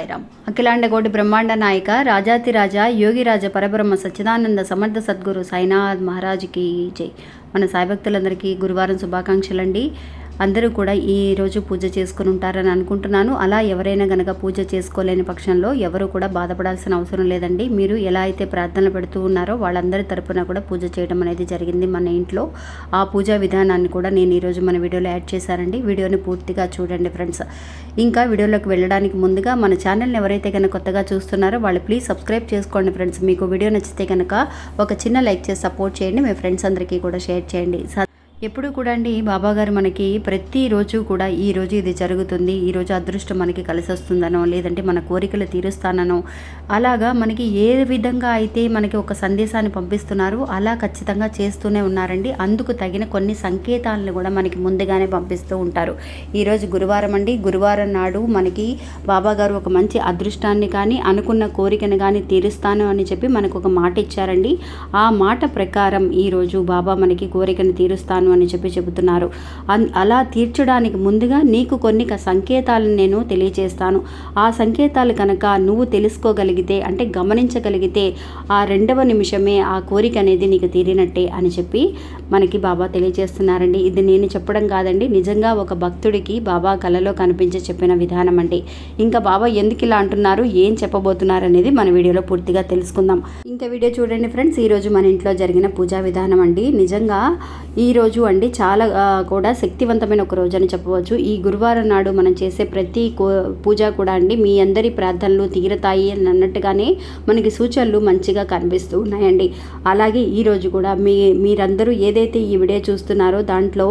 సాయిరామ్ అఖిలాండకోటి బ్రహ్మాండ నాయక రాజాతిరాజ యోగిరాజ పరబ్రహ్మ సచ్చిదానంద సమర్థ సద్గురు సాయినాథ్ మహారాజుకి జై. మన సాయి భక్తులందరికీ గురువారం శుభాకాంక్షలండి. అందరూ కూడా ఈ రోజు పూజ చేసుకుని ఉంటారని అనుకుంటున్నాను. అలా ఎవరైనా గనక పూజ చేసుకోలేని పక్షంలో ఎవరు కూడా బాధపడాల్సిన అవసరం లేదండి. మీరు ఎలా అయితే ప్రార్థనలు పెడుతూ ఉన్నారో వాళ్ళందరి తరపున కూడా పూజ చేయడం అనేది జరిగింది మన ఇంట్లో. ఆ పూజా విధానాన్ని కూడా నేను ఈరోజు మన వీడియోలో యాడ్ చేశానండి. వీడియోని పూర్తిగా చూడండి ఫ్రెండ్స్. ఇంకా వీడియోలోకి వెళ్ళడానికి ముందుగా మన ఛానల్ని ఎవరైతే కనుక కొత్తగా చూస్తున్నారో వాళ్ళు ప్లీజ్ సబ్స్క్రైబ్ చేసుకోండి ఫ్రెండ్స్. మీకు వీడియో నచ్చితే కనుక ఒక చిన్న లైక్ చేసి సపోర్ట్ చేయండి. మీ ఫ్రెండ్స్ అందరికీ కూడా షేర్ చేయండి. ఎప్పుడు కూడా అండి బాబాగారు మనకి ప్రతిరోజు కూడా ఈ రోజు ఇది జరుగుతుంది. ఈరోజు అదృష్టం మనకి కలిసి వస్తుందనో లేదంటే మన కోరికలు తీరుస్తాననో అలాగా మనకి ఏ విధంగా అయితే మనకి ఒక సందేశాన్ని పంపిస్తున్నారో అలా ఖచ్చితంగా చేస్తూనే ఉన్నారండి. అందుకు తగిన కొన్ని సంకేతాలను కూడా మనకి ముందుగానే పంపిస్తూ ఉంటారు. ఈరోజు గురువారం అండి. గురువారం నాడు మనకి బాబాగారు ఒక మంచి అదృష్టాన్ని కానీ అనుకున్న కోరికను కానీ తీరుస్తాను అని చెప్పి మనకు ఒక మాట ఇచ్చారండి. ఆ మాట ప్రకారం ఈరోజు బాబా మనకి కోరికను తీరుస్తాను అని చెప్పి చెబుతున్నారు. అలా తీర్చడానికి ముందుగా నీకు కొన్ని సంకేతాలను నేను తెలియజేస్తాను ఆ సంకేతాలు కనుక నువ్వు తెలుసుకోగలిగితే అంటే గమనించగలిగితే ఆ రెండవ నిమిషమే ఆ కోరిక అనేది నీకు తీరినట్టే అని చెప్పి మనకి బాబా తెలియజేస్తున్నారండి ఇది నేను చెప్పడం కాదండి. నిజంగా ఒక భక్తుడికి బాబా కలలో కనిపించి చెప్పిన విధానం అండి. ఇంకా బాబా ఎందుకు ఇలా అంటున్నారు? ఏం చెప్పబోతున్నారు అనేది మన వీడియోలో పూర్తిగా తెలుసుకుందాం. ఇంకా వీడియో చూడండి ఫ్రెండ్స్. ఈరోజు మన ఇంట్లో జరిగిన పూజా విధానం అండి. నిజంగా ఈ రోజు అండి చాలా కూడా శక్తివంతమైన ఒక రోజు అని చెప్పవచ్చు. ఈ గురువారం నాడు మనం చేసే ప్రతి కో పూజ కూడా అండి మీ అందరి ప్రార్థనలు తీరతాయి అని అన్నట్టుగానే మనకి సూచనలు మంచిగా కనిపిస్తూ ఉన్నాయండి. అలాగే ఈ రోజు కూడా మీ మీరందరూ ఏదైతే ఈ వీడియో చూస్తున్నారో దాంట్లో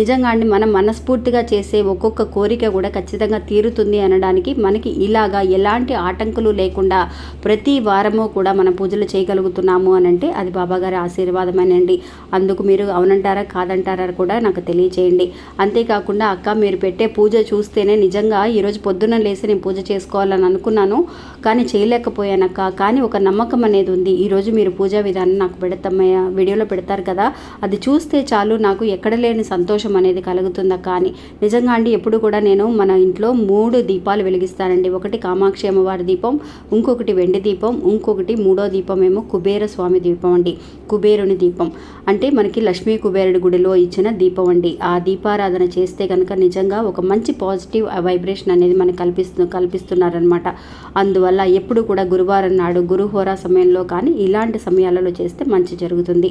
నిజంగా అండి మనం మనస్ఫూర్తిగా చేసే ఒక్కొక్క కోరిక కూడా ఖచ్చితంగా తీరుతుంది అనడానికి మనకి ఇలాగా ఎలాంటి ఆటంకులు లేకుండా ప్రతి వారము కూడా మనం పూజలు చేయగలుగుతున్నాము అని అంటే అది బాబాగారి ఆశీర్వాదమేనండి. అందుకు మీరు అవునంటారా కాదంటారా కూడా నాకు తెలియచేయండి. అంతేకాకుండా అక్క మీరు పెట్టే పూజ చూస్తేనే నిజంగా ఈరోజు పొద్దున్న లేసి నేను పూజ చేసుకోవాలని అనుకున్నాను. కానీ చేయలేకపోయానక్క కానీ ఒక నమ్మకం అనేది ఉంది. ఈరోజు మీరు పూజా విధానం నాకు పెడతామయ్యా వీడియోలో పెడతారు కదా. అది చూస్తే చాలు నాకు ఎక్కడ లేని సంతోషం అనేది కలుగుతుందా కానీ నిజంగా అండి ఎప్పుడు కూడా నేను మన ఇంట్లో మూడు దీపాలు వెలిగిస్తానండి. ఒకటి కామాక్షి అమ్మవారి దీపం ఇంకొకటి వెండి దీపం ఇంకొకటి మూడో దీపం ఏమో కుబేర స్వామి దీపం అండి. కుబేరుని దీపం. అంటే మనకి లక్ష్మీ కుబేరుడి గుడిలో ఇచ్చిన దీపం అండి. ఆ దీపారాధన చేస్తే కనుక నిజంగా ఒక మంచి పాజిటివ్ వైబ్రేషన్ అనేది మనకు కల్పిస్తు కల్పిస్తున్నారనమాట అందువల్ల ఎప్పుడు కూడా గురువారం నాడు గురుహోరా సమయంలో కానీ ఇలాంటి సమయాలలో చేస్తే మంచి జరుగుతుంది.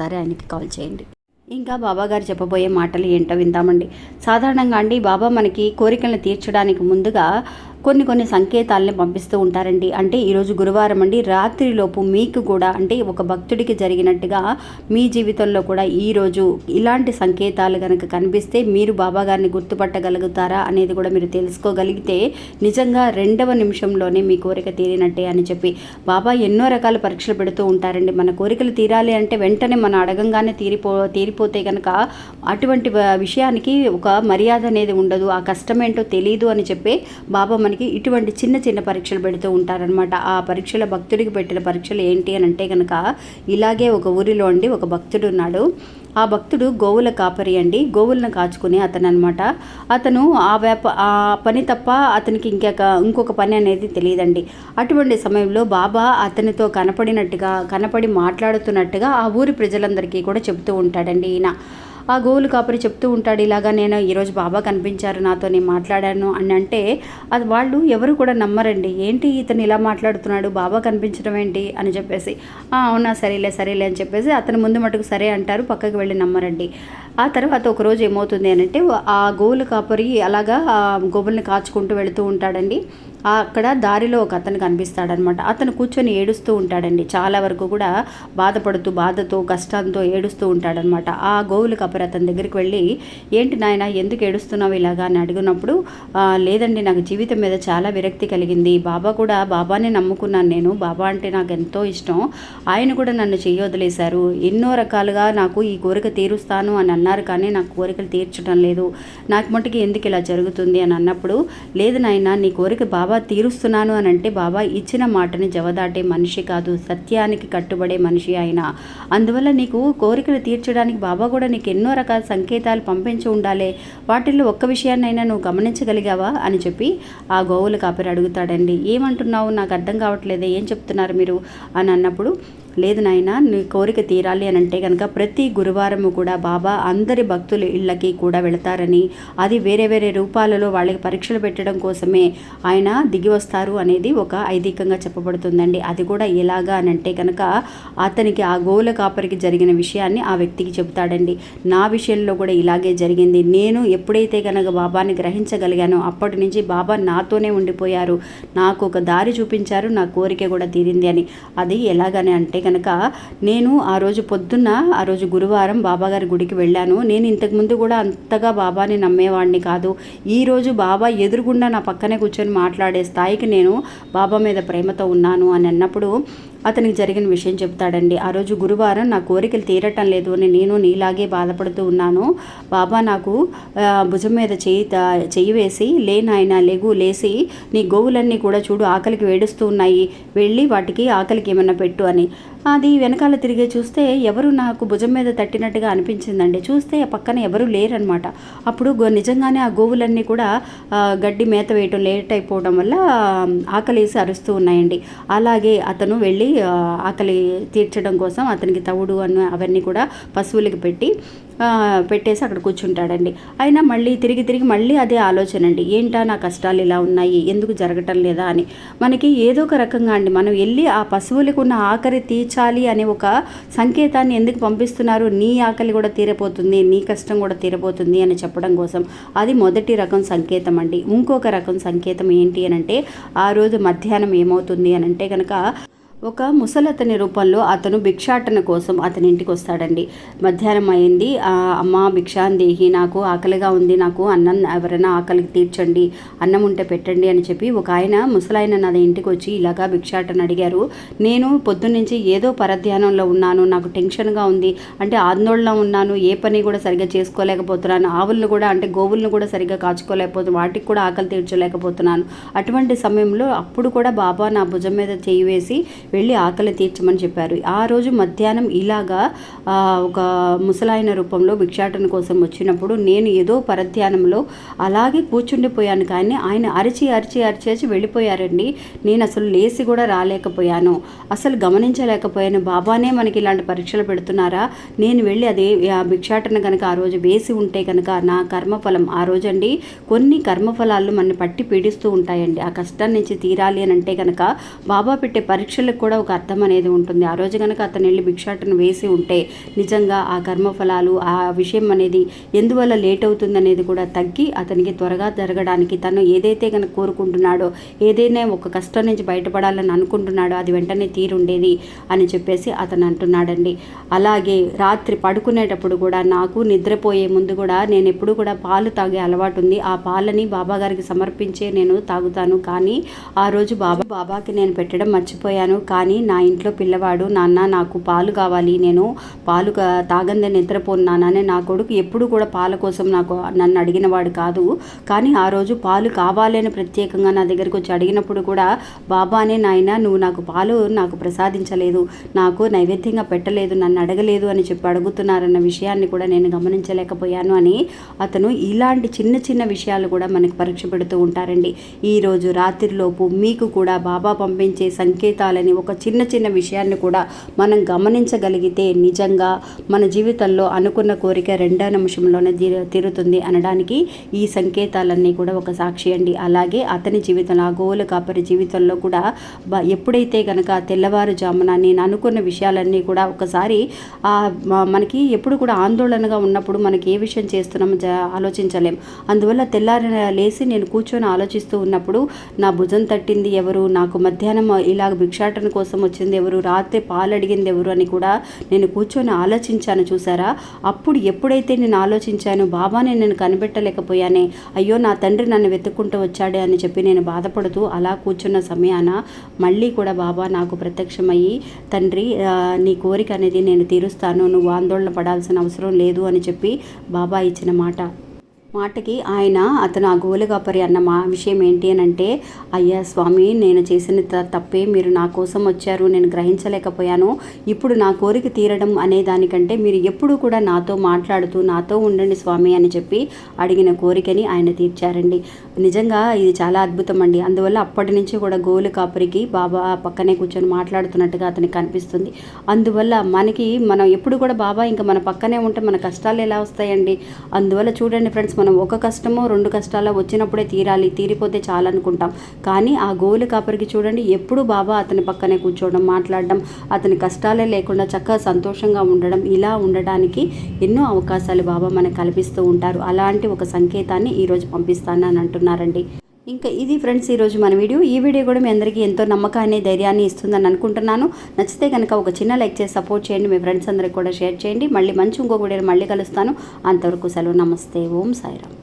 ఒకసారి ఆయనకి కాల్ చేయండి. ఇంకా బాబా గారు చెప్పబోయే మాటలు ఏంటో విందామండి. సాధారణంగా అండి బాబా మనకి కోరికలను తీర్చడానికి ముందుగా కొన్ని కొన్ని సంకేతాలని పంపిస్తూ ఉంటారండి. అంటే ఈరోజు గురువారం అండి రాత్రిలోపు మీకు కూడా అంటే ఒక భక్తుడికి జరిగినట్టుగా మీ జీవితంలో కూడా ఈరోజు ఇలాంటి సంకేతాలు కనుక కనిపిస్తే మీరు బాబా గారిని గుర్తుపట్టగలుగుతారా అనేది కూడా మీరు తెలుసుకోగలిగితే నిజంగా రెండవ నిమిషంలోనే మీ కోరిక తీరినట్టే అని చెప్పి. బాబా ఎన్నో రకాల పరీక్షలు పెడుతూ ఉంటారండి. మన కోరికలు తీరాలి అంటే వెంటనే మనం అడగంగానే తీరిపో తీరిపోతే కనుక అటువంటి విషయానికి ఒక మర్యాద అనేది ఉండదు. ఆ కష్టమేంటో తెలియదు అని చెప్పి బాబా మన మనకి ఇటువంటి చిన్న చిన్న పరీక్షలు పెడుతూ ఉంటారనమాట ఆ పరీక్షల భక్తుడికి పెట్టిన పరీక్షలు ఏంటి అని అంటే కనుక ఇలాగే ఒక ఊరిలో అండి ఒక భక్తుడు ఉన్నాడు. ఆ భక్తుడు గోవుల కాపరి అండి. గోవులను కాచుకునే అతను అనమాట అతను ఆ వేప ఆ పని తప్ప అతనికి ఇంకొక ఇంకొక పని అనేది తెలియదండి. అటువంటి సమయంలో బాబా అతనితో కనపడినట్టుగా కనపడి మాట్లాడుతున్నట్టుగా ఆ ఊరి ప్రజలందరికీ కూడా చెబుతూ ఉంటాడండి ఈయన. ఆ గోవులు కాపరి చెప్తూ ఉంటాడు ఇలాగా నేను ఈరోజు బాబా కనిపించారు నాతో నేను మాట్లాడాను అని అంటే అది వాళ్ళు ఎవరు కూడా నమ్మరండి. ఏంటి ఇతను ఇలా మాట్లాడుతున్నాడు బాబా కనిపించడం ఏంటి? అని చెప్పేసి అవునా సరేలే సరేలే అని చెప్పేసి అతను ముందు మటుకు సరే అంటారు పక్కకి వెళ్ళి నమ్మరండి. ఆ తర్వాత ఒకరోజు ఏమవుతుంది అని అంటే ఆ గోవులు కాపరి అలాగా గోవుల్ని కాచుకుంటూ వెళుతూ ఉంటాడండి. అక్కడ దారిలో ఒక అతను కనిపిస్తాడనమాట. అతను కూర్చొని ఏడుస్తూ ఉంటాడండి. చాలా వరకు కూడా బాధపడుతూ బాధతో కష్టంతో ఏడుస్తూ ఉంటాడనమాట. ఆ గోవుల కాపరి అతని దగ్గరికి వెళ్ళి ఏంటి నాయన ఎందుకు ఏడుస్తున్నావు ఇలాగా? అని అడిగినప్పుడు లేదండి నాకు జీవితం మీద చాలా విరక్తి కలిగింది. బాబా కూడా బాబానే నమ్ముకున్నాను నేను. బాబా అంటే నాకు ఎంతో ఇష్టం. ఆయన కూడా నన్ను చేయొదిలేశారు. ఎన్నో రకాలుగా నాకు ఈ కోరిక తీరుస్తాను అని అన్నారు. కానీ నాకు కోరికలు తీర్చడం లేదు. నాకు మటుకు ఎందుకు ఇలా జరుగుతుంది అని అన్నప్పుడు లేదు నాయన నీ కోరిక బాబా తీరుస్తున్నాను అని అంటే బాబా ఇచ్చిన మాటని జవదాటే మనిషి కాదు సత్యానికి కట్టుబడే మనిషి ఆయన అందువల్ల నీకు కోరికలు తీర్చడానికి బాబా కూడా నీకు ఎన్నో రకాల సంకేతాలు పంపించి ఉండాలి. వాటిల్లో ఒక్క విషయాన్నైనా నువ్వు గమనించగలిగావా? అని చెప్పి ఆ గోవులు కాపరి అడుగుతాడండి. ఏమంటున్నావు? నాకు అర్థం కావట్లేదు. ఏం చెప్తున్నారు మీరు? అని అన్నప్పుడు లేదు నాయన నీ కోరిక తీరాలి అని అంటే కనుక ప్రతి గురువారము కూడా బాబా అందరి భక్తుల ఇళ్ళకి కూడా వెళతారని అది వేరే వేరే రూపాలలో వాళ్ళకి పరీక్షలు పెట్టడం కోసమే ఆయన దిగి వస్తారు అనేది ఒక ఐదికంగా చెప్పబడుతుందండి. అది కూడా ఎలాగా అని అంటే కనుక అతనికి ఆ గోవుల కాపరికి జరిగిన విషయాన్ని ఆ వ్యక్తికి చెబుతాడండి. నా విషయంలో కూడా ఇలాగే జరిగింది. నేను ఎప్పుడైతే కనుక బాబాని గ్రహించగలిగానో అప్పటి నుంచి బాబా నాతోనే ఉండిపోయారు. నాకు ఒక దారి చూపించారు నా కోరిక కూడా తీరింది అని. అది ఎలాగని అంటే కనుక నేను ఆ రోజు పొద్దున్న ఆ రోజు గురువారం బాబాగారి గుడికి వెళ్ళాను. నేను ఇంతకుముందు కూడా అంతగా బాబాని నమ్మేవాడిని కాదు. ఈ రోజు బాబా ఎదురుగుండా నా పక్కనే కూర్చొని మాట్లాడే స్థాయికి నేను బాబా మీద ప్రేమతో ఉన్నాను అని అన్నప్పుడు అతనికి జరిగిన విషయం చెప్తాడండి. ఆ రోజు గురువారం నా కోరికలు తీరటం లేదు అని నేను నీలాగే బాధపడుతూ ఉన్నాను. బాబా నాకు భుజం మీద చేయి చెయ్యి వేసి లే నాయన లేగు లేసి నీ గోవులన్నీ కూడా చూడు ఆకలికి వేడుస్తూ ఉన్నాయి. వెళ్ళి వాటికి ఆకలికి ఏమన్నా పెట్టు అని. అది వెనకాల తిరిగి చూస్తే ఎవరు నాకు భుజం మీద తట్టినట్టుగా అనిపించిందండి. చూస్తే పక్కన ఎవరు లేరనమాట అప్పుడు గో- నిజంగానే ఆ గోవులన్నీ కూడా గడ్డి మేత వేయటం లేట్ అయిపోవడం వల్ల ఆకలేసి అరుస్తూ ఉన్నాయండి. అలాగే అతను వెళ్ళి ఆకలి తీర్చడం కోసం అతనికి తవుడు అన్న అవన్నీ కూడా పశువులకి పెట్టి పెట్టేసి అక్కడ కూర్చుంటాడండి. అయినా మళ్ళీ తిరిగి తిరిగి మళ్ళీ అదే ఆలోచన అండి. ఏంటా నా కష్టాలు ఇలా ఉన్నాయి? ఎందుకు జరగటం లేదా అని. మనకి ఏదో ఒక రకంగా అండి. మనం వెళ్ళి ఆ పశువులకు ఉన్న ఆకలి తీర్చాలి అనే ఒక సంకేతాన్ని ఎందుకు పంపిస్తున్నారు? నీ ఆకలి కూడా తీరపోతుంది నీ కష్టం కూడా తీరపోతుంది అని చెప్పడం కోసం. అది మొదటి రకం సంకేతం అండి. ఇంకొక రకం సంకేతం ఏంటి అని అంటే ఆ రోజు మధ్యాహ్నం ఏమవుతుంది అని అంటే కనుక ఒక ముసలతని రూపంలో అతను భిక్షాటన కోసం అతని ఇంటికి వస్తాడండి. మధ్యాహ్నం అయింది. అమ్మ అమ్మ భిక్షాందేహి నాకు ఆకలిగా ఉంది. నాకు అన్నం ఎవరైనా ఆకలికి తీర్చండి అన్నం ఉంటే పెట్టండి అని చెప్పి ఒక ఆయన ముసలాయన నా ఇంటికి వచ్చి ఇలాగా భిక్షాటన అడిగారు. నేను పొద్దున్నుంచి ఏదో పరధ్యానంలో ఉన్నాను. నాకు టెన్షన్గా ఉంది. అంటే ఆందోళన ఉన్నాను. ఏ పని కూడా సరిగ్గా చేసుకోలేకపోతున్నాను. ఆవులను కూడా అంటే గోవులను కూడా సరిగ్గా కాచుకోలేకపోతున్నాను వాటికి కూడా ఆకలి తీర్చలేకపోతున్నాను. అటువంటి సమయంలో అప్పుడు కూడా బాబా నా భుజం మీద చేయి వేసి వెళ్ళి ఆకలి తీర్చమని చెప్పారు. ఆ రోజు మధ్యాహ్నం ఇలాగా ఒక ముసలాయన రూపంలో భిక్షాటన కోసం వచ్చినప్పుడు నేను ఏదో పరధ్యానంలో అలాగే కూర్చుండిపోయాను కానీ ఆయన అరిచి అరిచి అరిచి అరిచి వెళ్ళిపోయారండి. నేను అసలు లేచి కూడా రాలేకపోయాను. అసలు గమనించలేకపోయాను. బాబానే మనకి ఇలాంటి పరీక్షలు పెడుతున్నారా? నేను వెళ్ళి అదే ఆ భిక్షాటన కనుక ఆ రోజు వేసి ఉంటే కనుక నా కర్మఫలం ఆ రోజండి. కొన్ని కర్మఫలాలు మన పట్టి పీడిస్తూ ఉంటాయండి. ఆ కష్టం నుంచి తీరాలి అని అంటే కనుక బాబా పెట్టే పరీక్షలకు కూడా ఒక అర్థం అనేది ఉంటుంది. ఆ రోజు కనుక అతను వెళ్ళి భిక్షాటను వేసి ఉంటే నిజంగా ఆ కర్మఫలాలు ఆ విషయం అనేది ఎందువల్ల లేట్ అవుతుంది అనేది కూడా తగ్గి అతనికి త్వరగా జరగడానికి తను ఏదైతే కనుక కోరుకుంటున్నాడో ఏదైనా ఒక కష్టం నుంచి బయటపడాలని అనుకుంటున్నాడో అది వెంటనే తీరుండేది అని చెప్పేసి అతను అంటున్నాడండి. అలాగే రాత్రి పడుకునేటప్పుడు కూడా నాకు నిద్రపోయే ముందు కూడా నేను ఎప్పుడు కూడా పాలు తాగే అలవాటు ఉంది. ఆ పాలని బాబా గారికి సమర్పించే నేను తాగుతాను. కానీ ఆ రోజు బాబా బాబాకి నేను పెట్టడం మర్చిపోయాను. కానీ నా ఇంట్లో పిల్లవాడు నాన్న నాకు పాలు కావాలి. నేను పాలు తాగందని తాగందే అని నా కొడుకు ఎప్పుడు కూడా పాల కోసం నాకు నన్ను అడిగినవాడు కాదు. కానీ ఆ రోజు పాలు కావాలని ప్రత్యేకంగా నా దగ్గరకు వచ్చి అడిగినప్పుడు కూడా బాబానే నాయన నువ్వు నాకు పాలు నాకు ప్రసాదించలేదు. నాకు నైవేద్యంగా పెట్టలేదు. నన్ను అడగలేదు అని చెప్పి అడుగుతున్నారన్న విషయాన్ని కూడా నేను గమనించలేకపోయాను అని అతను ఇలాంటి చిన్న చిన్న విషయాలు కూడా మనకు పరీక్ష పెడుతూ ఉంటారండి. ఈరోజు రాత్రిలోపు మీకు కూడా బాబా పంపించే సంకేతాలని ఒక చిన్న చిన్న విషయాన్ని కూడా మనం గమనించగలిగితే నిజంగా మన జీవితంలో అనుకున్న కోరిక రెండో నిమిషంలోనే తీరు తీరుతుంది అనడానికి ఈ సంకేతాలన్నీ కూడా ఒక సాక్షి అండి. అలాగే అతని జీవితంలో ఆ గోవుల కాపరి జీవితంలో కూడా బ- ఎప్పుడైతే కనుక తెల్లవారుజామున నేను అనుకున్న విషయాలన్నీ కూడా ఒకసారి మనకి ఎప్పుడు కూడా ఆందోళనగా ఉన్నప్పుడు మనకి ఏ విషయం చేస్తున్నామో ఆలోచించలేం. అందువల్ల తెల్లారి లేచి నేను కూర్చొని ఆలోచిస్తూ ఉన్నప్పుడు నా భుజం తట్టింది ఎవరు? నాకు మధ్యాహ్నం ఇలాగ భిక్షాటన కోసం వచ్చింది ఎవరు? రాత్రి పాలు అడిగింది ఎవరు అని కూడా నేను కూర్చొని ఆలోచించాను చూసారా అప్పుడు ఎప్పుడైతే నేను ఆలోచించాను బాబాని నేను కనిపెట్టలేకపోయానే. అయ్యో నా తండ్రి నన్ను వెతుక్కుంటూ వచ్చాడే అని చెప్పి నేను బాధపడుతూ అలా కూర్చున్న సమయాన మళ్ళీ కూడా బాబా నాకు ప్రత్యక్షమయ్యి తండ్రి నీ కోరిక అనేది నేను తీరుస్తాను నువ్వు ఆందోళన పడాల్సిన అవసరం లేదు అని చెప్పి బాబా ఇచ్చిన మాట. మాటకి ఆయన అతను ఆ గోలగాపరి అన్న మా విషయం ఏంటి అని అంటే అయ్యా స్వామి నేను చేసిన త- తప్పే మీరు నా కోసం వచ్చారు నేను గ్రహించలేకపోయాను. ఇప్పుడు నా కోరిక తీరడం అనే దానికంటే మీరు ఎప్పుడూ కూడా నాతో మాట్లాడుతూ నాతో ఉండండి స్వామి అని చెప్పి అడిగిన కోరికని ఆయన తీర్చారండి. నిజంగా ఇది చాలా అద్భుతం అండి. అందువల్ల అప్పటి నుంచి కూడా గోలు కాపరికి బాబా పక్కనే కూర్చొని మాట్లాడుతున్నట్టుగా అతనికి కనిపిస్తుంది. అందువల్ల మనకి మనం ఎప్పుడు కూడా బాబా ఇంకా మన పక్కనే ఉంటే మన కష్టాలు ఎలా వస్తాయండి? అందువల్ల చూడండి ఫ్రెండ్స్ మనం ఒక కష్టమో రెండు కష్టాలు వచ్చినప్పుడే తీరాలి తీరిపోతే చాలనుకుంటాం. కానీ ఆ గోలు కాపరికి చూడండి ఎప్పుడు బాబా అతని పక్కనే కూర్చోవడం మాట్లాడడం అతని కష్టాలే లేకుండా చక్కగా సంతోషంగా ఉండడం ఇలా ఉండడానికి ఎన్నో అవకాశాలు బాబా మనకు కల్పిస్తూ ఉంటారు. అలాంటి ఒక సంకేతాన్ని ఈరోజు పంపిస్తానని అంటున్నారండి. ఇంకా ఇది ఫ్రెండ్స్ ఈరోజు మన వీడియో. ఈ వీడియో కూడా మీ అందరికీ ఎంతో నమ్మకాన్ని ధైర్యాన్ని ఇస్తుందని అనుకుంటున్నాను. నచ్చితే కనుక ఒక చిన్న లైక్ చేసి సపోర్ట్ చేయండి. మీ ఫ్రెండ్స్ అందరికి కూడా షేర్ చేయండి. మళ్ళీ మంచి ఇంకొక వీడియో మళ్ళీ కలుస్తాను. అంతవరకు సెలవు. నమస్తే. ఓం సాయిరామ్.